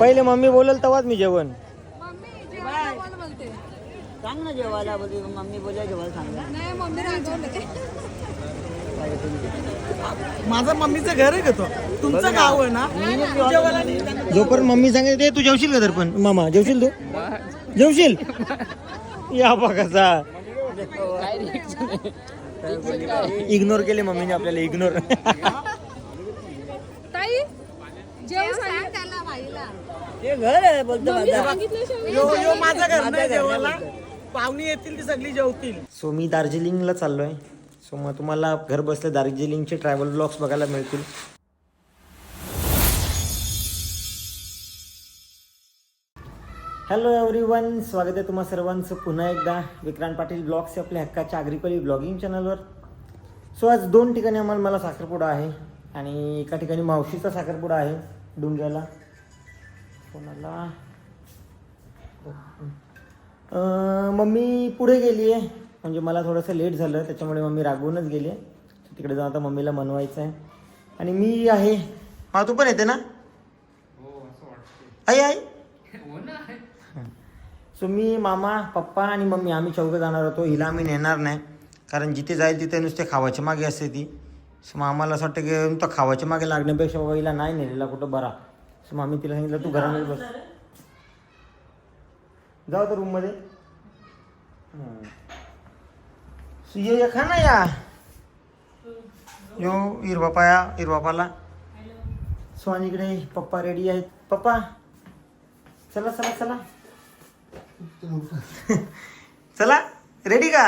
पहिले मम्मी बोलल तेव्हाच मी जेवण. मम्मी जेवायला बोल बोलते सांग ना जेवायला बोलते मम्मी जेवायला सांग माझं मम्मीचं घर आहे का तो? तुमचं गाव आहे ना? जोपर्यंत मम्मी सांगते ते तू जेवशील का तर पण? मामा जेवशील तू? जेवशील? या बघाचा इग्नोर केले मम्मीने आपल्याला इग्नोर ताई जेव सांग त्याला बाईला. ते घर आहे बोलतो माझा सांगितलं यो यो माझं घर नाही जेवायला. पाहुणी येतील ती सगळी जेवतील? सो मी दार्जिलिंगला चाललो आहे सो मग तुम्हाला घर बसल्या दार्जिलिंगचे ट्रॅव्हल ब्लॉग्स बघायला मिळतील. हॅलो एव्हरीवन स्वागत आहे तुम्हा सर्वांचं पुन्हा एकदा विक्रांत पाटील ब्लॉग्स आपल्या हक्काच्या आग्रिकली ब्लॉगिंग चॅनलवर. सो आज दोन ठिकाणी आम्हाला मला साखरपुडा आहे आणि एका ठिकाणी मावशीचा साखरपुडा आहे डुंग्याला. कोणाला? मम्मी पुढे गेली आहे. म्हणजे मला थोडंसं लेट झालं त्याच्यामुळे मम्मी रागवूनच गेली आहे. तिकडे जाऊन आता मम्मीला मनवायचं आहे. आणि मी आहे. हा तू पण येते ना? आई आई. सो मी मामा पप्पा आणि मम्मी आम्ही चौघं जाणार होतो. हिला आम्ही नेणार नाही. कारण जिथे जाईल तिथे नुसते खावाच्या मागे असते ती. सो मग आम्हाला असं वाटतं की नुसतं खावाच्या मागे लागण्यापेक्षा बाबा हिला नाही नेलेला कुठं बरा. सो मग आम्ही तिला सांगितलं तू घरामध्ये बस. जाऊ तर रूममध्ये सो ये ये खा ना या. यो इरबापाया इरबापाला सो आणि इकडे पप्पा रेडी आहेत. पप्पा चला चला चला. चला रेडी का?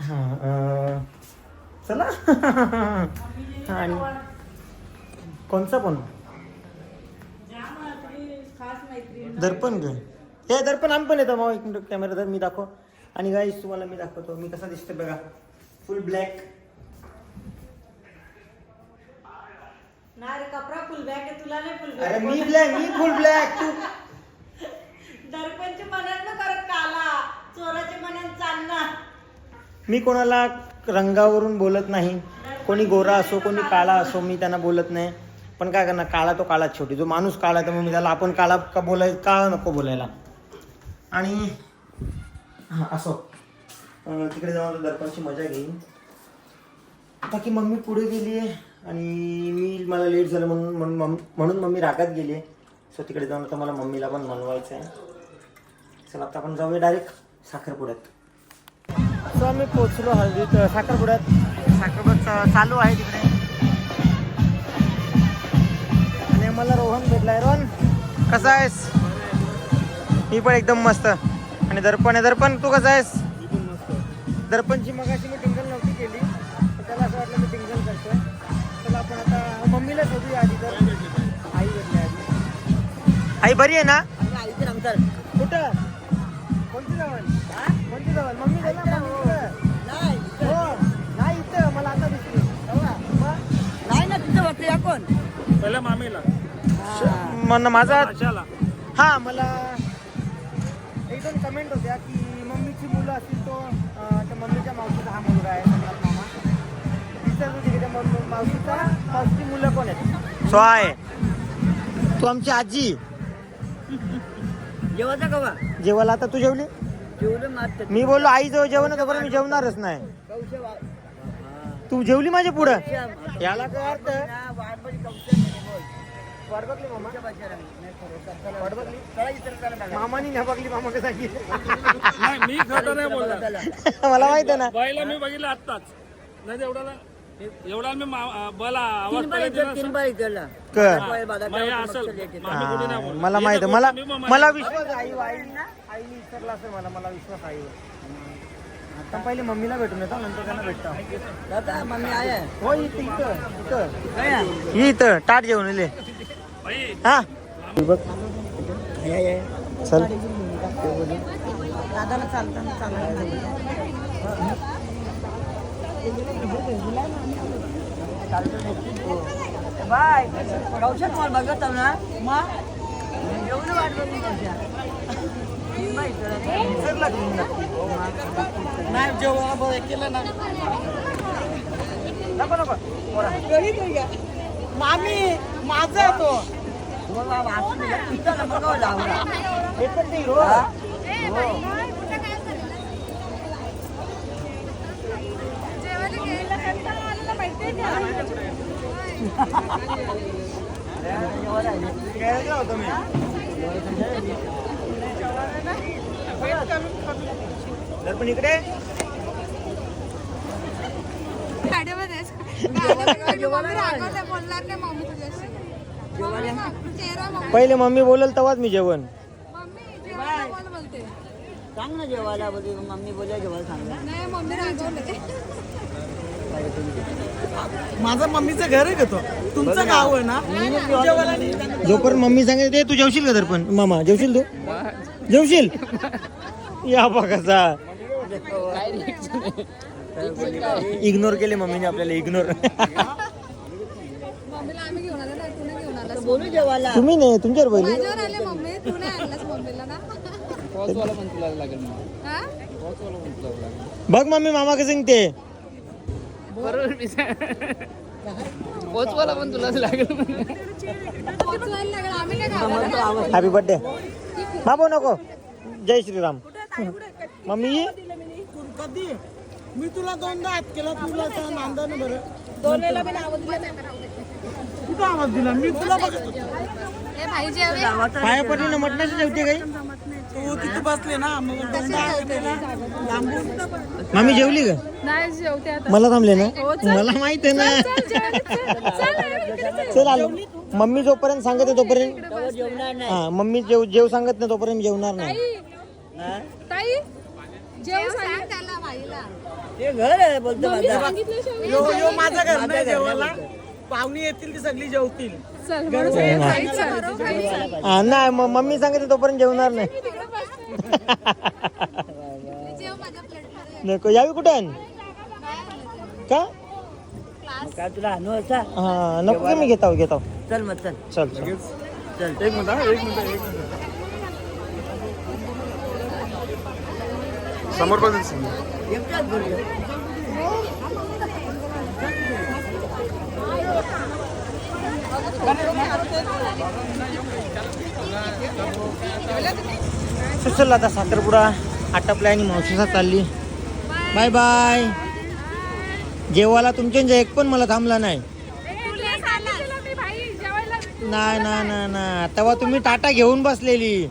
हा चला. आणि कोणचा पण? दर्पण ग हे दर्पण आम्ही पण येतो. मग एक मिनिट कॅमेरा धर मी दाखव. आणि गाईस तुम्हाला मी दाखवतो. मी कसा दिसतो बघा. फुल ब्लॅक नाही रे कपडा फुल बॅग आहे तुला नाही फुल अरे मी ब्लॅक मी फुल ब्लॅक तू. दर्पणच्या मनात न करत काला चोराच्या मनात चालणार मी कोणाला रंगावरून बोलत नाही. कोणी गोरा असो कोणी काळा असो मी त्यांना बोलत नाही. पण काय करणार काळा तो काळाच शेवटी. जो माणूस काळा तर मग मी त्याला आपण काळा का बोलाय काळा नको बोलायला. आणि हां असो. अं, तिकडे जाऊन दर्पणची मजा घेईन. बाकी मम्मी पुढे गेली आहे आणि मी मला लेट झालं म्हणून म्हणून मम- म्हणून मम्मी रागात गेली. सो तिकडे जाऊन आता मला मम्मीला पण मनवायचं आहे चला आता आपण जाऊया डायरेक्ट साखरपुड्यात. सो आम्ही पोचलो हळदीत साखरपुड्यात. साखरपुड्यात चालू आहे तिकडे. आणि मला रोहन भेटलाय. रोहन कसा आहेस? मी पण एकदम मस्त. आणि दर्पण आहे. दर्पण तू कसा आहेस? दर्पणची मगाशी मी टिंगल नव्हती केली. तर त्याला असं वाटलं आधी तर आई भेटली आधी. आई बरी आहे ना? आईचं नंतर कुठं? कोणती जवळ? कोणती जवळ? मम्मी? नाही हो नाही इथं. मला आता दिसली? नाही ना तिथं या कोण? मामीला. मन माझा हा मला एक दोन कमेंट होत्या की मम्मीची मुलं असतील तो मम्मीच्या मावशीचा हा मुलगा आहे. तिकडे मावशीचा मावशीची मुलं कोण आहेत सो आहे तू आमची आजी. जेवायचा कवा जेवायला आता तू जेवली? जेवलं मात मी बोललो आई जवळ जेवण तर मी जेवणारच नाही. तू जेवली माझ्या पुढं? याला काय अर्थ? मामानी बघली मामा? कसा की नाही मी खरं नाही बोलला मला माहीत आहे ना. बाईला मी बघितलं आत्ताच. नाही तर एवढा एवढा मी मा- बला आवाज तीन बाई पडायचा इथं, तीन बाई इकडला कर मग हे असेल मामी कुठे नाही हा, बोलत. मला हे माहीत आहे. मला मग मला विश्वास आई आई आईने विसरला असेल मला मला विश्वास आईवर आता पहिले मम्मीला भेटून येतो नंतर त्यांना भेटतो. दादा मम्मी आहे. हो इथं इथं इथं. काय आहे? ही इथं ताट घेऊन येले बाई, हा. बघ. चल. दादाला चालताना चालताना बाय. कौशल तुम्हाला बघत आहो ना? मग एवढं वाट कौशल. नाही बरं केलं ना. नको नको. मामी माझा आहे तो. येतात ते हिरो. जेवायला घ्यायला कंटाळा आलेला माहितीये का? खेळायला होतो मी दर्पण इकडे गाडीमध्ये गावाला मम्मी रागवते बोलणार नाही मम्मी तुझ्याशी मम्मी चेहरा मम्मी पहिले मम्मी बोलल तेव्हाच मी जेवण. मम्मी जेवायला बोल बोलते. सांग ना जेवायला मम्मी बोलल्या जेवायला सांग नाही मम्मी रागवते. माझं मम्मीचं घर आहे का तो? तुमचं गाव आहे ना. जोपर्यंत मम्मी सांगते ते तू जेवशील का दर्पण मामा जेवशील तू? जेवशील? या बघाचा इग्नोर केले मम्मीने आपल्याला इग्नोर मम्मीला आम्ही घेऊन आलो ना तू नाही घेऊन आलास. बोलू जेवायला. तुम्ही नाही तुमच्यावर पहिली माझ्यावर आले मम्मी तू नाही आणलास मम्मीला ना? हा? बघ मम्मी मामा कसं सांगते. पोचवायला पण तुलाच लागेल. हॅपी बर्थडे बाबू नको. जय श्रीराम. मम्मी? मी तुला दोनदा हात केला तुला नांदाने बरं. कुठं आवाज दिला? मी तुला बघत होतो. ए भाई जेवे पाया पडली ना मटणाची जेवते काही? तू तिथे बसले ना मग दोनदा हात केला लांबून मामी जेवली का? नाही जेवते आता. मला थांबले ना? मला माहीत आहे ना. चल आलो. मम्मी जोपर्यंत सांगत आहे तोपर्यंत हा मम्मी जेव जेव सांगत नाही तोपर्यंत जेवणार नाही. ताई. जेव सांग. त्याला भाईला. ते घर आहे बोलतो माझा. सांगितलं यो यो माझं घर नाही जेवायला. पाहुणे येतील ती सगळी जेवतील. चल म्हणून सगळे खायचं. खायचं. हा, नाही मग मम्मी सांगते तोपर्यंत जेवणार नाही. नको यावी कुठं का? मग काय तुला आणू असा हा नको की मी घेताव घेताव चल मग चल. चल चल. चल एक मिनिट एक मिनिट. समोर बोलतो चल आता साखरपुडा आटपला आणि मावशीसा चालली. बाय बाय जेवायला तुमच्या एक पण मला थांबला नाही. नाही ना ना ना तेव्हा तुम्ही टाटा घेऊन बसलेली.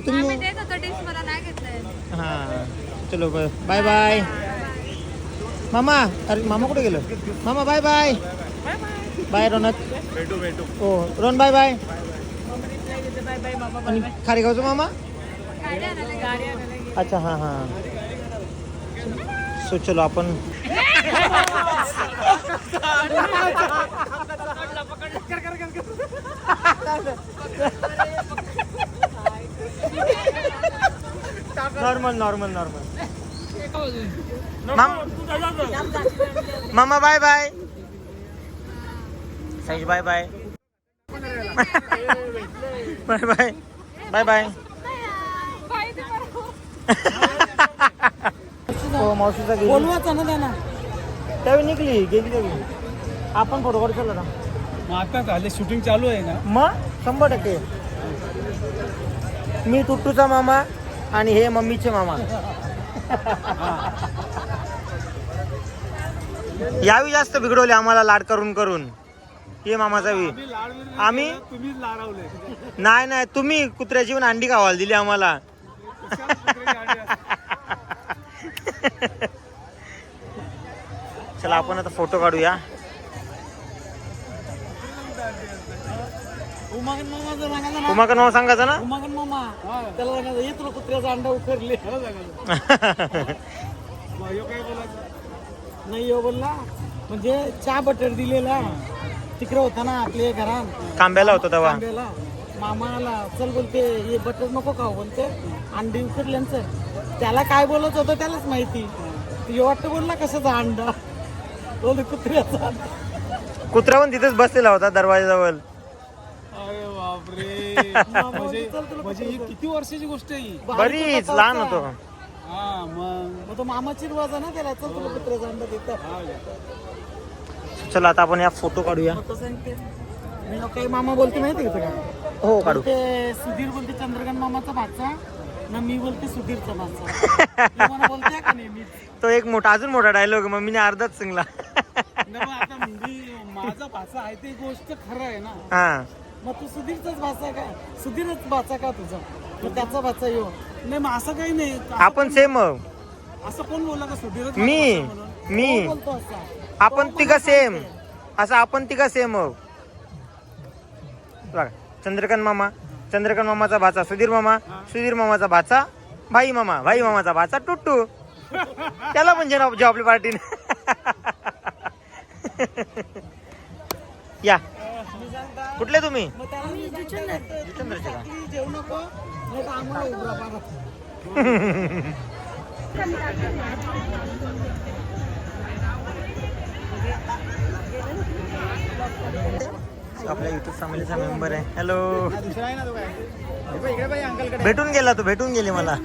तुम्ही देत होतो डिश मला नाही घेतलंय. हा. चलो बाय बाय मामा अरे मामा कुठे गेलं? मामा बाय बाय बाय रोनक भेटू भेटू. हो रोन बाय बाय आणि खारेगावचं मामा? गाडी आणायला अच्छा हां हां. सो चलो आपण नॉर्मल नॉर्मल नॉर्मल मामा bye bye size bye bye bye bye bye bye हो मावशीचा गेली बोलवायचं ना त्यांना. त्यावेळी निघली गेली त्यावेळी. आपण फोटो काढू चला मग आता झाले शूटिंग चालू आहे ना? मग? शंभर टक्के. मी टुट्टूचा मामा आणि हे मम्मीचे मामा. यावी जास्त बिघडवले आम्हाला लाड करून करून. हे मामाचा वी. आम्ही नाही नाही तुम्ही कुत्र्याची पण अंडी खावायला दिली आम्हाला. चला आपण आता फोटो काढूया. उमागन मामा जर सांगायचं ना. तुम्हाला नाव सांगायचं ना? उमागन मामा. त्याला सांगायचं ये तुला कुत्र्याचा अंडा उखरले. नाही हो बोलला. म्हणजे चहा बटर दिलेला. तिकडे होता ना आपल्या घरात. कांब्याला होतो तेव्हा. तांब्याला. मामाला चल बोलते हे बटर नको खाऊ बोलते अंडी उकडल्यांचं त्याला काय बोलत होतं त्यालाच माहिती. ते वाटतं बोलला कशाचा अंडा? बोलते कुत्र्याचा. कुत्रा पण तिथेच बसलेला होता दरवाजाजवळ. बापरे. म्हणजे म्हणजे ही किती वर्षाची गोष्ट आहे ही? बरीच लहान होतो. हा मग. मग तो मामाची रिवाज आहे ना त्याला. चल तुला हा? चला आता आपण या फोटो काढूया. मग सांगते. मी काही मामा बोलते माहिती का तुला? हो काढू. ते सुधीर बोलते चंद्रकांत मामाचा भाचा. ना मी बोलते सुधीरचा भाचा. तू मला बोलते का तो एक मोठा अजून मोठा डायलॉग मम्मीने अर्धाच सिंगला. मग आता मी माझा भाचा आहे ते गोष्ट खरं आहे ना. हा. मग तू सुधीरचाच भाचा का? सुधीरच भाचा का तुझा? मग त्याचा भाचा येऊ. नाही मग असं काही नाही. आपण सेम असं कोण बोलला का सुधीरच मी भाचा म्हणून? मी. बोलतो असा? आपण तिघा सेम असं आपण तिघा सेम बघा चंद्रकांत मामा चंद्रकांत मामाचा भाचा सुधीर मामा सुधीर मामाचा भाचा भाई मामा भाई मामाचा भाचा टुट्टू. त्याला पण जेव्हा जेव्हा आपली पार्टीने या. कुठले तुम्ही? जितेंद्रचे का? आपल्या युट्यूब फॅमिलीचा मेंबर आहे. हॅलो भेटून गेला तू भेटून गेली मला.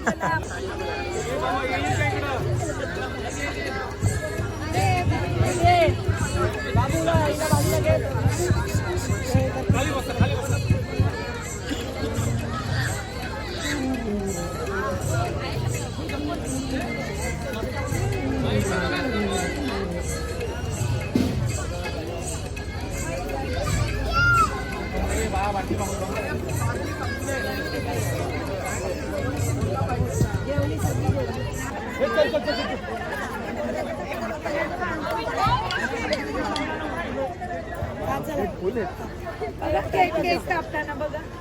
केक केक कापताना बघा.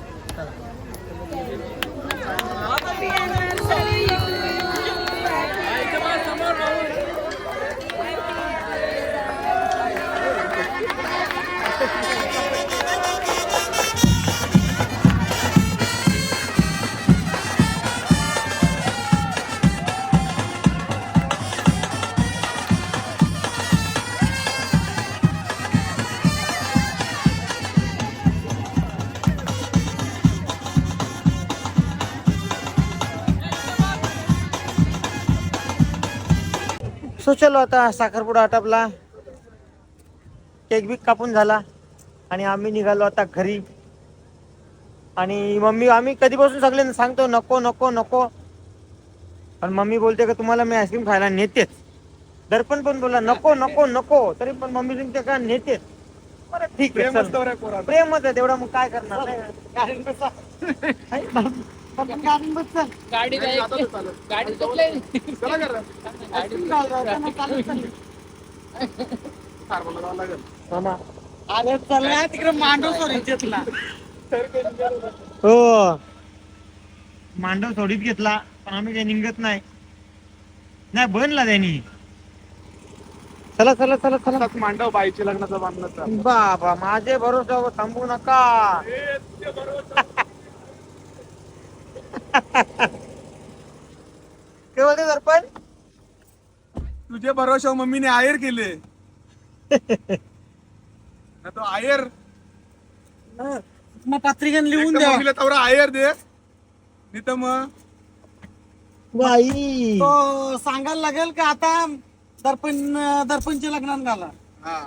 चलो आता साखरपुडा आटापला. केक बिक कापून झाला. आणि आम्ही निघालो आता घरी. आणि मम्मी आम्ही कधीपासून सगळे सांगतो नको नको नको. पण मम्मी बोलते का तुम्हाला मी आईस्क्रीम खायला नेतेच. दर्पण पण बोला नको नको नको. तरी पण मम्मी सांगते का नेतेच. बरं ठीक आहे. प्रेमच आहे तेवढं मग काय करणार? चालली. मामा. अरे चल तिकडे मांडव सॉरी घेतला हो. मांडव थोडीच घेतला पण आम्ही काही निघत नाही. नाही बनला त्यांनी. चला चला चला चला. मांडव बाईच्या लग्नाचा बांधण्याचा बाबा माझे भरोसा थांबू नका. केवळ ते दर्पण तुझे भरोशा मम्मीने आयर केले. नाही तो आयर. मग पत्रिकेन लिहून द्या. मम्मीला आयर दे. नाही तर मग बाई. तो सांगायला लागेल का आता? दर्पण दर्पणच्या लग्नात घाला. हा.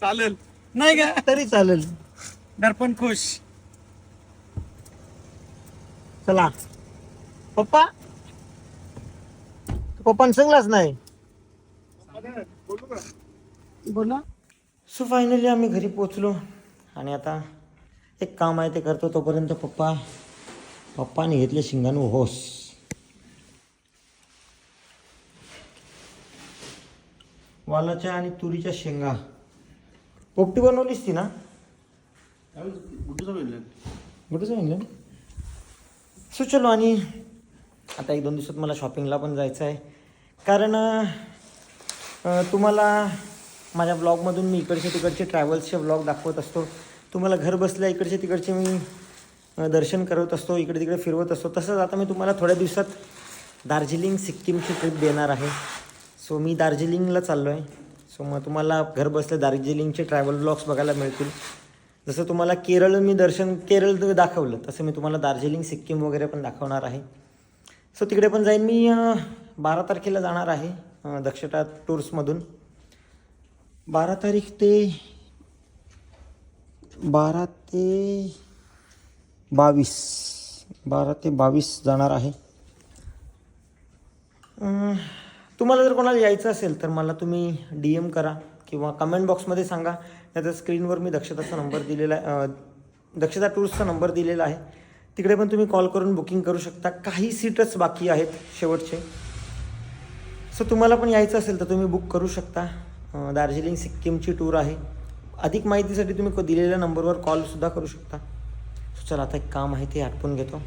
चालेल. नाही का? तरी चालेल. दर्पण खुश. चला. पप्पा? पप्पा सांगलाच नाही. बोलू. का बोला सो फायनली आम्ही घरी पोचलो आणि आता एक काम आहे ते करतो तोपर्यंत पप्पा. पप्पाने घेतले शिंगाणू होस. वालाच्या आणि तुरीच्या शेंगा. पोपटी बनवलीस ती ना? कुठं सांगितलं सो चलो आणि आता एक दोन दिवसात मला शॉपिंगला पण जायचं आहे कारण तुम्हाला माझ्या ब्लॉगमधून मी इकडचे तिकडचे ट्रॅव्हल्सचे ब्लॉग दाखवत असतो. तुम्हाला घर बसल्या इकडचे तिकडचे मी दर्शन करत असतो इकडे तिकडे फिरवत असतो. तसंच आता मी तुम्हाला थोड्या दिवसात दार्जिलिंग सिक्कीमची ट्रिप देणार आहे. सो मी दार्जिलिंगला चाललो आहे सो मग तुम्हाला घर बसल्या दार्जिलिंगचे ट्रॅव्हल ब्लॉग्स बघायला मिळतील. जसं तुम्हाला केरळ मी दर्शन केरळ दाखवलं तसं मी तुम्हाला दार्जिलिंग सिक्कीम वगैरे पण दाखवणार आहे. सो तिकडे पण जाईन. मी बारा तारखेला जाणार आहे दक्षता टूर्समधून. बारा तारीख ते बारा ते बावीस बारा ते बावीस जाणार आहे. तुम्हाला जर कोणाला यायचं असेल तर मला तुम्ही डी एम करा किंवा कमेंट बॉक्समध्ये सांगा. याचा स्क्रीनवर मी दक्षताचा नंबर दिलेला आहे. दक्षता टूर्सचा नंबर दिलेला आहे. तिकडे पण तुम्ही कॉल करून बुकिंग करू शकता. काही सीटच बाकी आहेत शेवटचे. सो तुम्हाला पण यायचं असेल तर तुम्ही बुक करू शकता. दार्जिलिंग सिक्कीमची टूर आहे. अधिक माहितीसाठी तुम्ही क- दिलेल्या नंबरवर कॉलसुद्धा करू शकता. सो चला आता एक काम आहे ते आटपून घेतो.